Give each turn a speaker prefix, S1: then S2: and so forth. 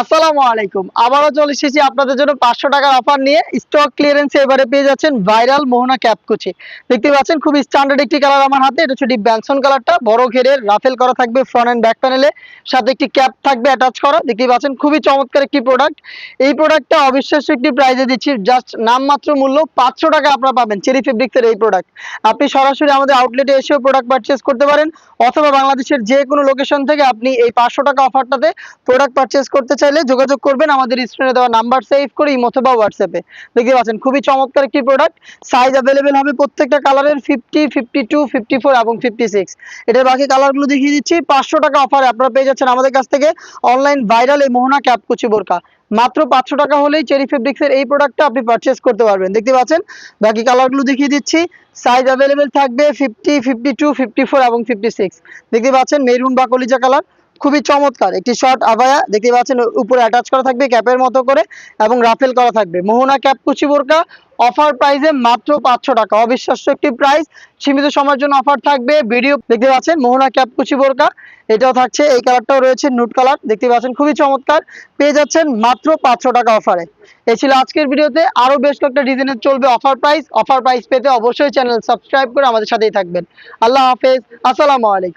S1: আসসালামু আলাইকুম। আবারও চলে এসেছি আপনাদের জন্য পাঁচশো টাকার অফার নিয়ে। স্টক ক্লিয়ারেন্সে এবারে পেয়ে যাচ্ছেন ভাইরাল মোহনা ক্যাপকুচি দেখতে পাচ্ছেন খুব স্ট্যান্ডার্ড একটি কালার আমার হাতে। এটা হচ্ছে ডিপ ব্যাংসন কালারটা বড় ঘেরের রাফেল করা থাকবে ফ্রন্ট অ্যান্ড ব্যাক প্যানেলে সাথে একটি ক্যাপ থাকবে অ্যাটাচ করা। দেখতে পাচ্ছেন, খুবই চমৎকার একটি প্রোডাক্ট এই প্রোডাক্টটা অবিশ্বাস্য একটি প্রাইজে দিচ্ছি। জাস্ট নামমাত্র মূল্য পাঁচশো টাকা আপনারা পাবেন চেরি ফেব্রিক্সের এই প্রোডাক্ট আপনি সরাসরি আমাদের আউটলেটে এসেও প্রোডাক্ট পারচেস করতে পারেন। অথবা বাংলাদেশের যে কোনো লোকেশন থেকে আপনি এই পাঁচশো টাকা অফারটাতে প্রোডাক্ট পারচেস করতে চাইলে যোগাযোগ করবেন। আমাদের স্ক্রিনে দেওয়া নাম্বার সেভ করে ইমো অথবা হোয়াটসঅ্যাপে দেখতে পাচ্ছেন, খুবই চমৎকার একটি প্রোডাক্ট সাইজ অ্যাভেলেবেল হবে প্রত্যেকটা কালারের fifty fifty two fifty four এবং ফিফটি সিক্স এটার বাকি কালারগুলো দেখিয়ে দিচ্ছি। পাঁচশো টাকা অফারে আপনারা পেয়ে যাচ্ছেন আমাদের কাছ থেকে অনলাইন ভাইরাল এই মোহনা ক্যাপকুচি বোরকা। মাত্র পাঁচশো টাকা হলেই চেরি ফেব্রিক্সের এই প্রোডাক্টটা আপনি পারচেস করতে পারবেন। দেখতে পাচ্ছেন, বাকি কালারগুলো দেখিয়ে দিচ্ছি। সাইজ অ্যাভেলেবেল থাকবে fifty fifty two fifty four এবং ফিফটি সিক্স দেখতে পাচ্ছেন, মেরুন বা কলিজা কালার খুবই চমৎকার। একটি শর্ট আভায়া দেখতে পাচ্ছেন, উপরে অ্যাটাচ করা থাকবে ক্যাপের মতো করে, এবং রাফেল করা থাকবে। মোহনা ক্যাপ কুচি বোরকা অফার প্রাইসে মাত্র পাঁচশো টাকা। অবিশ্বাস্য একটি প্রাইস সীমিত সময়ের জন্য অফার থাকবে। ভিডিও দেখতে পাচ্ছেন, মোহনা ক্যাপ কুচি বোরকা, এটাও থাকছে, এই কালারটাও রয়েছে নুট কালার দেখতে পাচ্ছেন, খুবই চমৎকার। পেয়ে যাচ্ছেন মাত্র পাঁচশো টাকা অফারে এ। ছিল আজকের ভিডিওতে, আরও বেশ কয়েকটা ডিজাইনের চলবে অফার প্রাইস অফার প্রাইস পেতে অবশ্যই চ্যানেল সাবস্ক্রাইব করে আমাদের সাথেই থাকবেন। আল্লাহ হাফেজ, আসসালামু আলাইকুম।